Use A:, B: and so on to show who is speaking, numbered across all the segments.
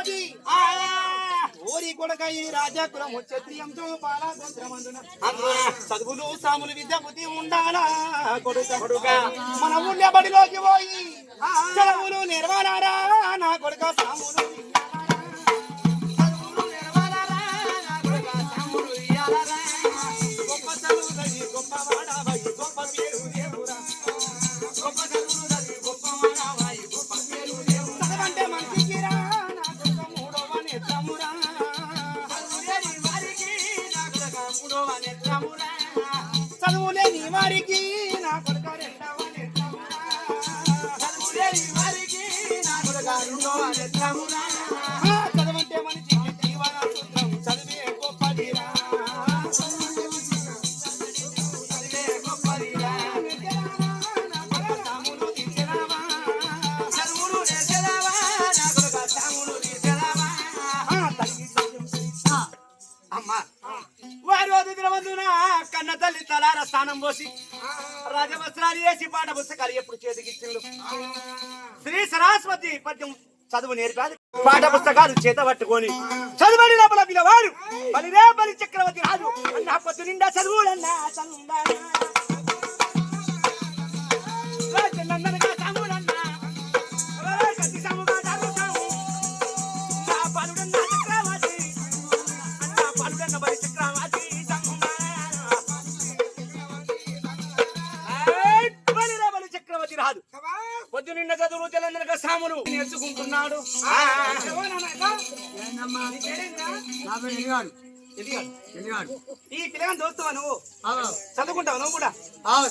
A: నాది ఓరి కొడక ఈ రాజాకులం క్షత్రియంతో బాలాగోత్రమందున సదువులు సాములు విద్య బుద్ధి ఉండాలా కొడుక కొడుక మన ఊళ్ళ బడిలోకి పోయి చదువులు నిర్వహణారా నా కొడుక సాములు Everybody get చదువు నేర్పాలి పాఠ పుస్తకాలు చేత పట్టుకొని చదువుని లోపల పిలవాడు బలిరే బలి చక్రవర్తి రాజు అన్న పొద్దు నిండా చదువు పొద్దు నిన్న చదువు తెలంగాణ సాములు నేర్చుకుంటున్నాడు
B: ఈ పిల్లగా చదువుతావా నువ్వు చదువుకుంటావు నువ్వు కూడా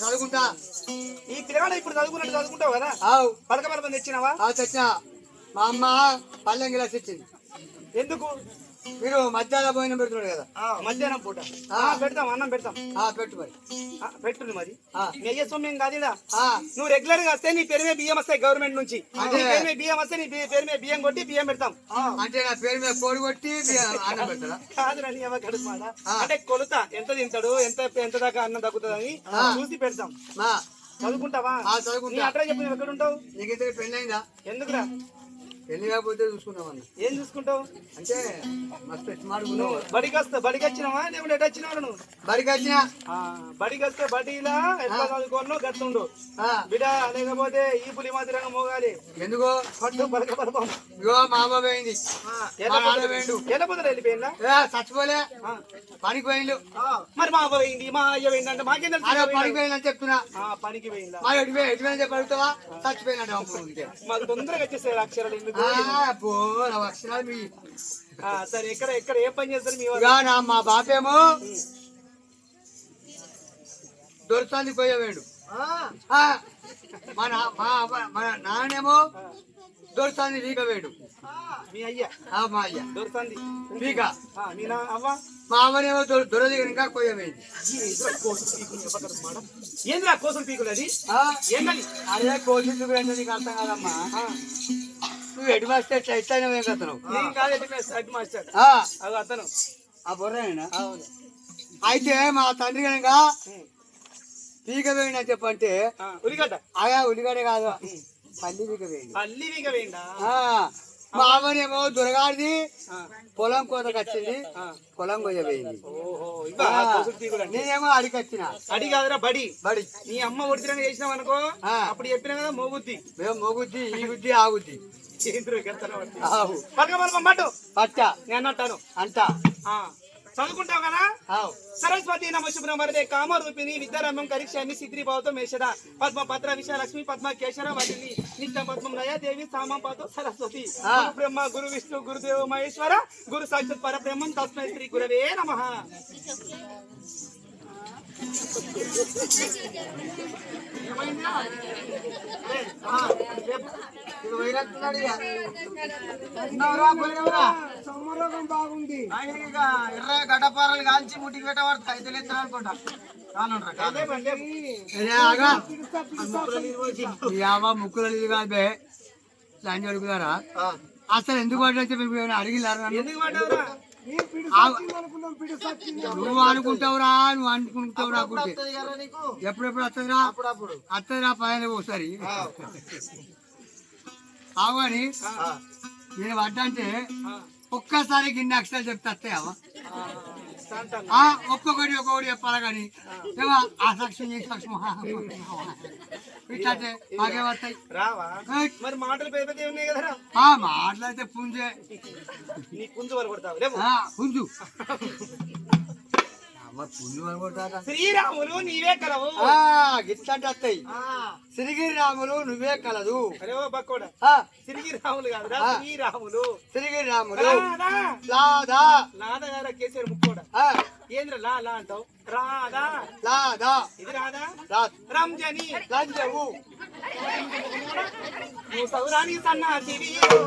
B: చదువుకుంటా ఈ పిల్లగాడు ఇప్పుడు చదువుకున్నట్టు చదువుకుంటావు కదా పడక పరపం తెచ్చినావా తెచ్చినా మా అమ్మ పల్లెం ఇచ్చింది ఎందుకు మీరు మధ్యాహ్నం భోజనం పెడుతున్నాడు కదా మధ్యాహ్నం పూట పెడతాం అన్నం పెడతాం పెట్టు మరి పెట్టు మరి నెయ్యి సొమ్యం కాదుడా నువ్వు రెగ్యులర్ గా వస్తే నీ పేరు బియ్యం వస్తాయి గవర్నమెంట్ నుంచి నీ బియ్యం వస్తే నీ పేరు బియ్యం కొట్టి బియ్యం పెడతాం అంటే నా పేరు మీద కోడి కొట్టి కాదురా నీ ఎవరు కడుపుమాడా అంటే కొలుత ఎంత తింటాడు ఎంత ఎంత దాకా అన్నం తగ్గుతుంది అని చూసి పెడతాం చదువుకుంటావా చదువుకుంటా అడ్రస్ చెప్పు ఎక్కడ ఉంటావు నీకైతే పెళ్ళైందా ఎందుకురా పెళ్లి కాకపోతే చూసుకుంటామని ఏం చూసుకుంటావు అంటే మస్తు బడికి వస్తా బడికి వచ్చినావా లేకుంటే ఎటు వచ్చినావు నువ్వు బడికి వచ్చినా బడికి వస్తే బడిలా ఎట్లా చదువుకోను గట్లుండు బిడ లేకపోతే ఈ పులి మాదిరంగా మోగాలి ఎందుకో పట్టు బలక పలకం ఇగో మా బాబు అయింది ఎల్లపోతారు వెళ్ళిపోయిందా చచ్చిపోలే పనికి పోయిండు మరి మా పోయింది మా అయ్య పోయింది అంటే మాకేం పనికి పోయిందని చెప్తున్నా పనికి పోయిందా మరి ఎటు పోయి చెప్పి అడుగుతావా మాకు తొందరగా వచ్చేసారు అక్షరాలు ఎందుకు మీ సరే ఎక్కడ ఎక్కడ ఏ పని చేస్తారు మీ నా మా బాపేమో దొరసానికి పోయేవాడు నాన్నేమో మన నానేమో దొరసాన్ని లీగవేడు మా అయ్యా దొరసాంది లీగ మీ నా అవ్వ మా అవ్వనేమో దొరదిగనక ఏంద్రా కోసం పీకులు అది అదే కోసం అర్థం కాదమ్మా నువ్వు హెడ్ మాస్టర్ చైతన్యం ఏం అతను అతను ఆ బుర్రేనా అయితే మా తండ్రి కనుక తీగ వేయండి అని చెప్పంటే ఉలిగడ్డ ఆయా ఉల్లిగడ్డ కాదు పల్లి పీక వేయండి పల్లి పీక వేయండి మా దొరగాడిది పొలం కోతకు వచ్చింది పొలం కొయ్యబోయింది నేనేమో అడిగచ్చిన అడి కాదురా బడి బడి నీ అమ్మ ఒడితిరంగా చేసినావు అనుకో అప్పుడు చెప్పినా కదా మోగుద్ది మేము మోగుద్ది ఈ గుద్ది ఆ గుద్ది పట్ట నేను అంటాను అంట చదువుకుంటావు కదా సరస్వతి నమశుభ్రం శుభ్రం వరదే కామరూపిణి విద్యారమ్యం కరిక్షామి సిద్రి భవతం మేషద పద్మ పత్ర విషయ లక్ష్మి పద్మ కేశర వదిలి నిత్య పద్మం దేవి సామం పాతో సరస్వతి బ్రహ్మ గురు విష్ణు గురుదేవ మహేశ్వర గురు సాక్షాత్ పరబ్రహ్మం తస్మై శ్రీ గురవే నమ బాగుంది ఎర్ర గడ్డపారలు కాల్చి ముట్టికి పెట్టవారు ఖైదీలు ఎత్తారు అనుకుంటా ముక్కుల నీళ్ళు కాదే దాన్ని అడుగుతారా అసలు ఎందుకు పడ్డా మీకు అడిగినారా నువ్వు అనుకుంటావురా నువ్వు అనుకుంటావురా అనుకుంటే ఎప్పుడెప్పుడు వస్తుందిరా అత్తదిరా పైన ఒకసారి అవని నేను పడ్డంటే ఒక్కసారి గిన్నె అక్షరాలు చెప్తే వస్తాయవా ఒక్కొక్కటి ఒక్కొక్కటి చెప్పాలి కానీ ఏమో ఆ సాక్ష్యం ఈ సాక్ష్యం ఇట్లా మాకే వస్తాయి ఆ మాటలు మాటలు అయితే పుంజే పుంజు పుంజు శ్రీరాములు నీవే కలవు గిట్లాంటి శ్రీగిరిరాములు నువ్వే కలదు శ్రీగిరిరాములు కాదురా శ్రీరాములు శ్రీగిరిరాములు లాదా లాదా గారా కేసీఆర్ ముక్కోడా ఏంద్ర లా లా అంటావు రాధా లాదా ఇది రాదా రంజని లంజవు సౌరానికి సన్నా సన్నా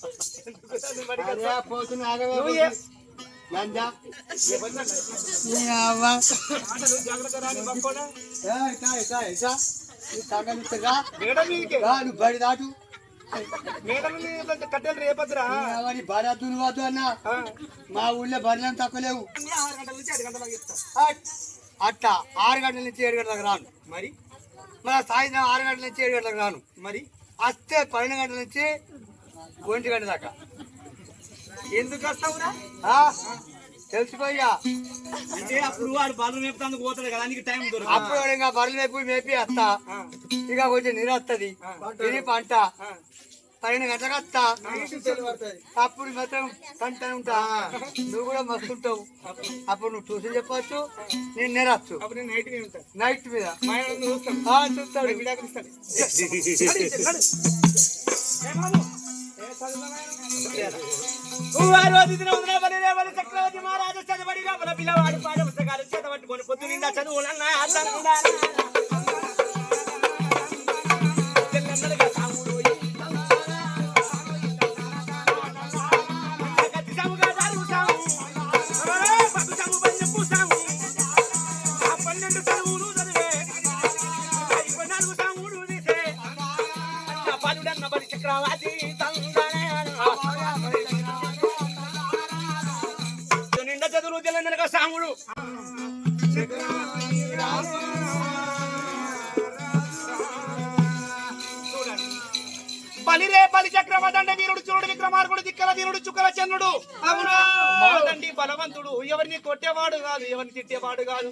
B: బడి దాటు కట్టెలు రేపద్రా బరాదు వద్దు అన్న మా ఊళ్ళో బర్రెలను తక్కువ లేవు అట్లా ఆరు గంటల నుంచి ఏడు గంటలకు రాను మరి మరి సాయంత్రం ఆరు గంటల నుంచి ఏడు గంటలకు రాను మరి అస్తే పన్నెండు గంటల నుంచి ఒంటి గంట దాకా ఎందుకు వస్తావురా తెలుసుకోయ్యా అంటే అప్పుడు వాడు బర్రెలు మేపుతాందుకు పోతాడు కదా నీకు టైం దొరుకు అప్పుడు వాడు ఇంకా బర్రెలు మేపు మేపి వస్తా ఇక కొంచెం నీరు వస్తుంది తిని పంట పైన గంటలకు అప్పుడు మాత్రం కంటే ఉంటా నువ్వు కూడా మస్తు ఉంటావు అప్పుడు నువ్వు చూసి చెప్పచ్చు నేను నేరచ్చు నైట్ మీద చూస్తాడు చక్రవర్తి మహారాజు చదవడి లోపల పిల్లవాడి పాట పుస్తకాలు చదవట్టుకొని పొద్దు నిండా చదువులన్నా చదువు తెలంగాణ సాంగుడు బలిరే బలి చక్రవదండ వీరుడు చూడు విక్రమార్కుడు దిక్కల వీరుడు చుక్కల చంద్రుడు అవునా బలవంతుడు ఎవరిని కొట్టేవాడు కాదు ఎవరిని తిట్టేవాడు కాదు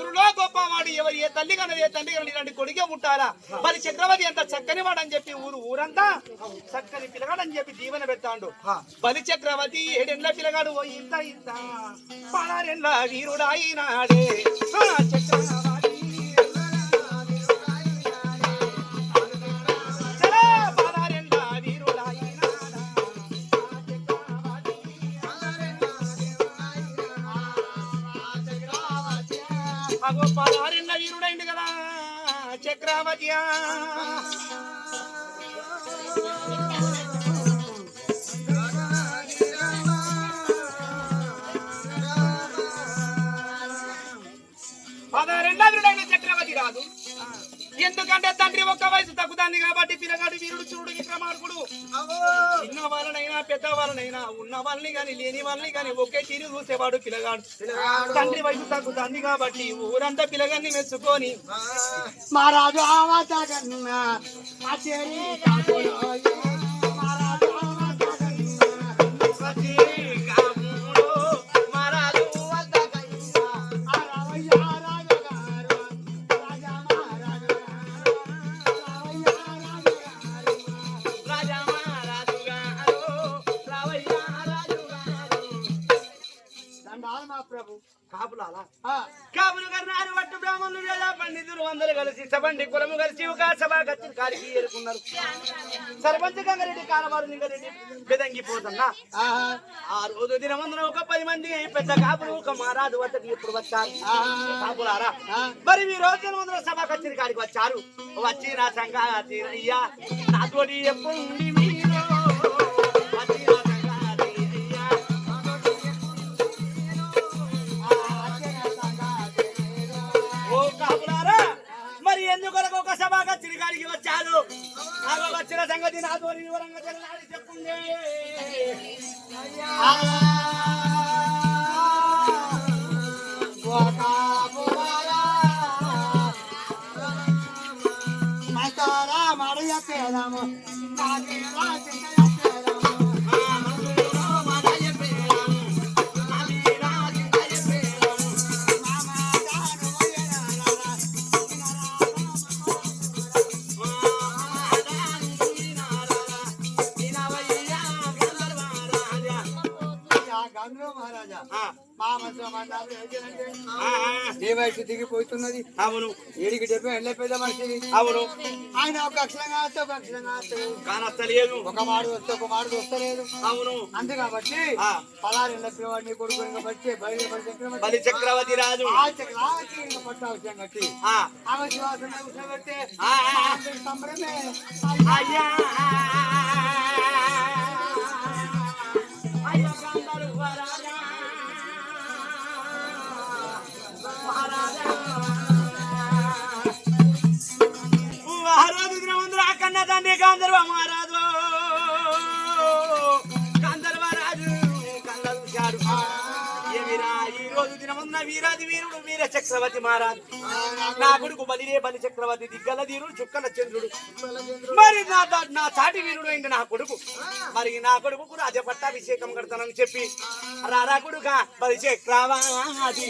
B: ఊరిలో గొప్పవాడు ఎవరి ఏ తల్లి కనదు ఏ తల్లి కనదు ఇలాంటి కొడిగే ఉంటారా బలి చక్రవర్తి ఎంత చక్కని వాడు అని చెప్పి ఊరు ఊరంతా చక్కని పిలగాడు అని చెప్పి దీవెన పెట్టాడు బలి చక్రవర్తి ఏడెండ్ల పిలగాడు ఇంత ఇంత ఇంత వీరుడు అయినాడే చక్రవర్తి గోపాలారిన్న ఇరుడైంది కదా చక్రావతి ఎందుకంటే తండ్రి ఒక్క వయసు తగ్గుతాంది కాబట్టి పిల్లగాడు వీరుడు చూడు విక్రమార్కుడు చిన్న వాళ్ళనైనా పెద్ద వాళ్ళనైనా ఉన్న వాళ్ళని కానీ లేని వాళ్ళని కానీ ఒకే తీరు చూసేవాడు పిల్లగాడు తండ్రి వయసు తగ్గుతాంది కాబట్టి ఊరంతా పిల్లగాన్ని మెచ్చుకొని మా రాజు ఆవాదాగన్నా మా గచ్చిన కాడికి ఏరుకున్నారు సర్పంచ్ గంగారెడ్డి కాలవారు నింగారెడ్డి బెదంగిపోతున్నా ఆ రోజు దినమందున ఒక పది మంది పెద్ద కాపులు ఒక మహారాజు వద్దకు ఎప్పుడు వచ్చారు కాపులారా మరి మీ రోజు దినమందున సభ కచ్చిన కాడికి వచ్చారు వచ్చి నా సంఘ అయ్యా నాతోటి ఎప్పుడు ఉండి వచ్చిన సంగతి నాతో వివరంగా చెల్లాడి చెప్పుండే అయ్యా అవును ఆయన ఒక అక్షరంగా వస్తే ఒక అక్షరంగా కానస్తలేదు ఒక మాడు వస్తే ఒక మాడు వస్తలేదు అవును అంతే కాబట్టి పలారు పిల్లవాడిని కొడుకుని కాబట్టి బలి చక్రవర్తి రాజు ఆ అయ్యా తండ్రి గాంధర్వ మహారాజు గంధర్వరాజు కళ్ళారు ఏమిరా ఈ రోజు దినమున్న వీరాది వీరుడు వీర చక్రవర్తి మహారాజు నా కొడుకు బలిదే బలి చక్రవర్తి దిగ్గల ధీరుడు చుక్కల చంద్రుడు మరి నా నా చాటి వీరుడు అయింది నా కొడుకు మరి నా కొడుకు రాజపట్టాభిషేకం కడతానని చెప్పి రారా కొడుక బలి చక్రవాది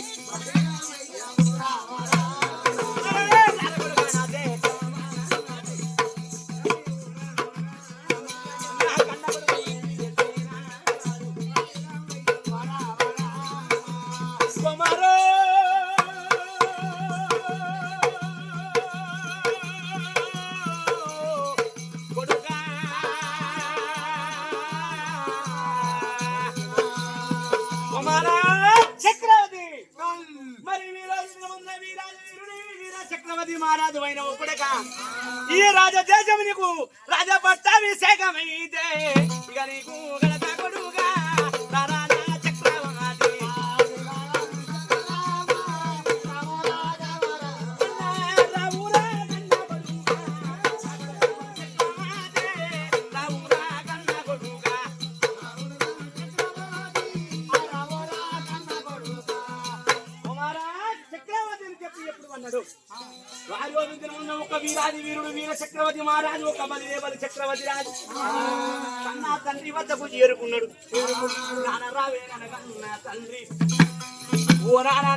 B: ఈ రాజ దేశం నీకు రాజ పట్టాభిషేకమైతే అన్నాడు రాజోవిద్యన ఉన్న ఒక వీరాది వీరుడు వీర చక్రవర్తి మహారాజు ఒక బలిదేవలి చక్రవర్తి రాజు కన్నా తండ్రి వద్దకు చేరుకున్నాడు రావే నన్న తండ్రి ఓ రానా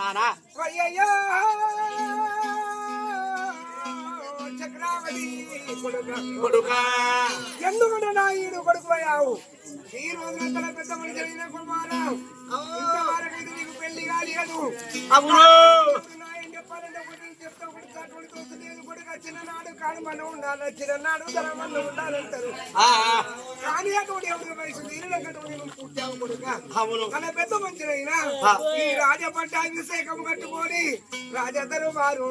B: నానా కొడుకా ఎందుకంటే నా ఈడు కొడుకు అయ్యావు ఈ రోజు పెద్ద పెళ్లి కాలేదు చిన్ననాడు కాని మనం ఉండాలి ఉండాలంటారు కానీ పెద్ద మంచిదైనా రాజపట్టాభిషేకం కట్టుకొని రాజధరు వారు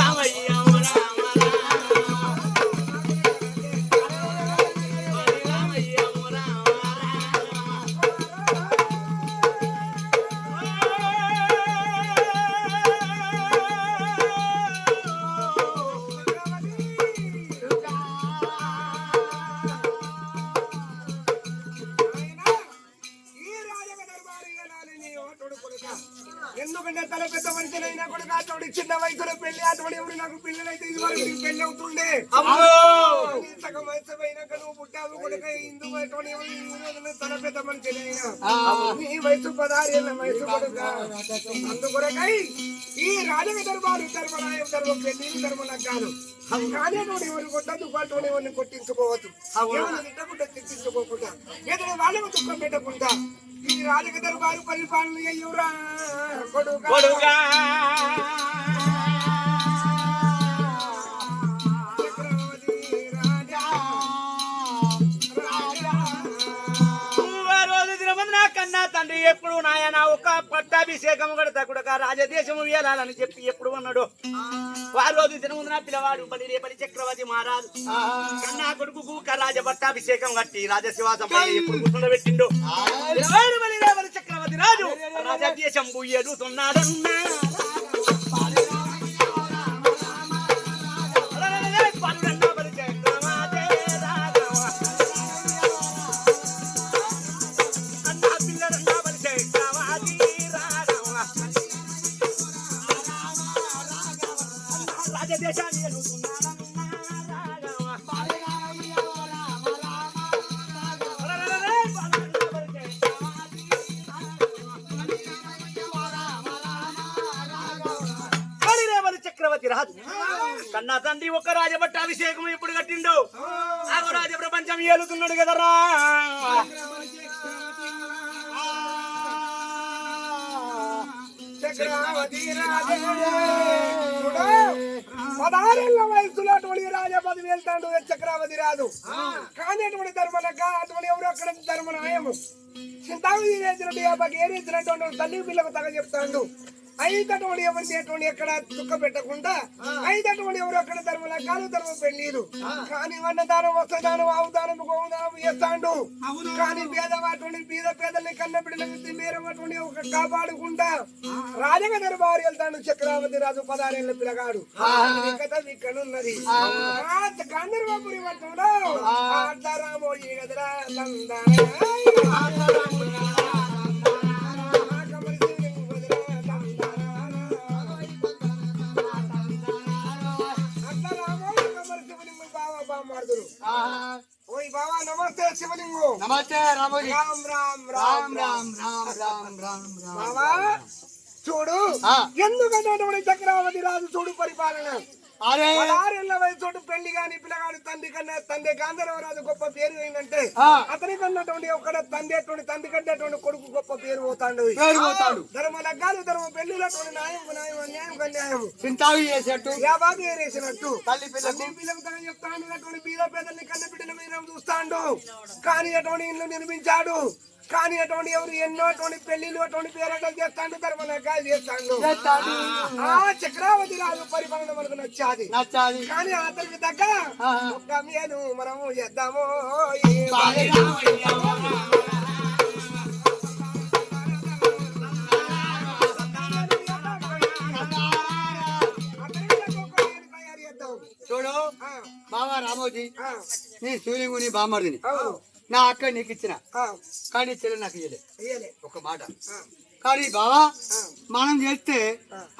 B: రామయ్య గోదావరి అందుకొరకై ఈ రాజక ధర్మాలు ధర్మరాయం కాదు కానీ నువ్వు ఎవరు కొట్టద్దు పాటోడు కొట్టించుకోవద్దు ఎవరు తిట్టకుండా ఏదైనా వాళ్ళకు దుఃఖం పెట్టకుండా ఈ రాజక దర్బారు పరిపాలన అయ్యురా ఎప్పుడు నాయన ఒక పట్టాభిషేకం కూడా కూడా రాజదేశము వేలాలని చెప్పి ఎప్పుడు ఉన్నాడు ఆ రోజు తినముందున పిల్లవాడు బలి రేపటి చక్రవర్తి మహారాజు కన్నా కొడుకు రాజ పట్టాభిషేకం కట్టి రాజశివాసం ఎప్పుడు కూర్చుండబెట్టిండు బలి చక్రవర్తి రాజు రాజదేశం పోయేడు అంది ఒక్క రాజభట్ట అభిషేకం ఎప్పుడు కట్టిండు ఆగో రాజ ప్రపంచం ఏలుతున్నాడు కదరా పదహారేళ్ల వయసులో అటువంటి రాజా పది వెళ్తాడు చక్రవతి రాదు కానీ అటువంటి ధర్మనక అటువంటి ఎవరు అక్కడ ధర్మ నాయము చింతాగు తీరేసినట్టు ఏ తల్లి పిల్లకు తగ చెప్తాడు ఐదటువంటి ఎవరు చేయటువంటి ఎక్కడ దుఃఖ పెట్టకుండా ఐదటువంటి ఎవరు అక్కడ ధర్మ కాలు ధర్మ పెళ్ళిరు కానీ అన్నదానం వస్త్రదానం ఆవుదానం గోదానం చేస్తాడు కానీ పేదవాటువంటి బీద పేదల్ని కన్న బిడ్డలకి మేరటువంటి ఒక కాపాడుకుంటా రాజగ దర్బారు వెళ్తాడు చక్రవర్తి రాజు పదారేళ్ళ పిలగాడు కథ ఇక్కడున్నది గంధర్వపురి మఠంలో ఆటరామోడి కదరా నందా ओई बाबा नमस्ते शिवलिंगो नमस्ते राम राम राम राम राम राम राम राम बाबा చూడు ఎందుకంటే చక్రవర్తి రాజు చూడు పరిపాలన ఆరేళ్ల వయసు పెళ్లి కాని పిల్లగాడు తండ్రి కన్నా తండ్రి గాంధర్వరాజు గొప్ప పేరు ఏంటంటే అతని కన్నటువంటి ఒక్కడ తండ్రి అటువంటి తండ్రి కన్నటువంటి కొడుకు గొప్ప పేరు పోతాడు ధర్మ లగ్గాలు ధర్మ పెళ్లిలటువంటి న్యాయం న్యాయం అన్యాయం చేసినట్టు వ్యాపారం చేసినట్టు తల్లి పిల్లలు తన చెప్తాడు అటువంటి బీద పేదల్ని కన్న బిడ్డల మీద చూస్తాడు కాని అటువంటి ఇల్లు నిర్మించాడు కానీ అటువంటి ఎవరు ఎన్నో అటువంటి పెళ్లిలు అటువంటి పేరటలు చేస్తాడు ధర్మ లగ్గాలు చేస్తాడు ఆ చక్రవర్తి రాజు పరిపాలన మనకు నచ్చారు నచ్చాది నచ్చాది కానీ అతనికి తగ్గ గమ్యను మనము ఎద్దాము చూడు బాబా రామోజీ నీ సూర్యుడు నీ బామ్మడిని నా అక్క నీకు ఇచ్చిన కానీ చెల్లె నాకు ఇయ్యలే ఒక మాట కానీ బాబా మనం చేస్తే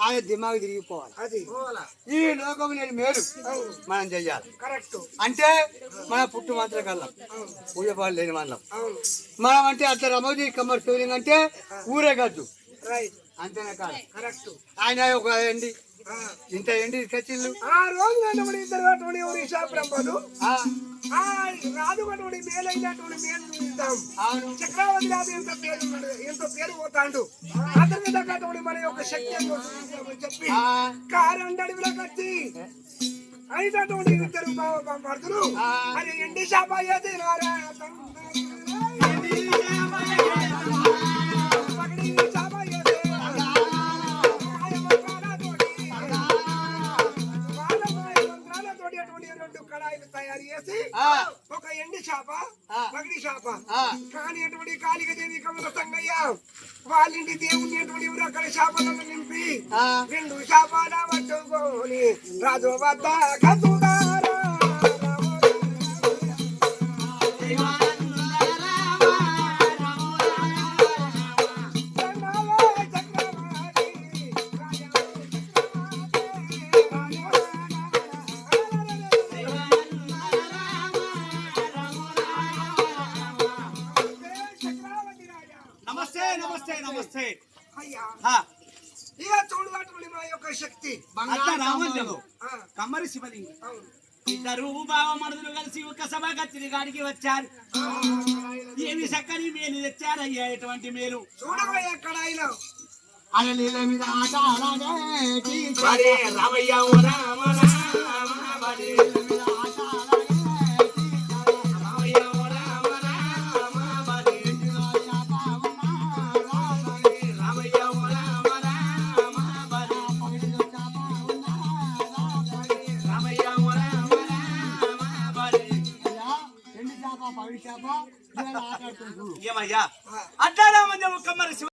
B: ఆయన దిమాగ్ తిరిగిపోవాలి ఈ లోకం నేను మేలు మనం చెయ్యాలి అంటే మన పుట్టు మాత్రం కల్లా పూజపాలు లేని వాళ్ళం మనం అంటే అట్లా రమోజీ కమర్ ఫీలింగ్ అంటే ఊరే గద్దు అంతేనా కాదు ఆయన ఒక అండి ఇంత ఏంటి కచ్చిళ్ళు ఆ రోజు వెంటబడి ఇద్దరు అటువంటి రాదు రాజుకటువంటి మేలు అయినటువంటి మేలు చూపిస్తాం చక్రవర్తి రాదు ఎంత పేరు ఎంతో పేరు పోతాడు అతని తగ్గటువంటి మన యొక్క శక్తి చెప్పి కారు కారండడి కచ్చి అయినటువంటి ఇద్దరు మరుదులు అది ఎండి శాప అయితే తయారు చేసి ఒక ఎండి చేప పగిడి చేప కానిటువంటి కాళికదేవి కమల సంగయ్య వాళ్ళింటి దేవుని అటువంటి రకాల చేపలను నింపి రెండు చేపల రాజు వద్ద బావ మనుషులు కలిసి ఒక సభగా తిరిగాడికి వచ్చారు ఏమి చక్కని మేలు తెచ్చారయ్యా ఎటువంటి మేలు ఎక్కడ అలలీల మీద ఆట అలాగే రామయ్య రామ రామ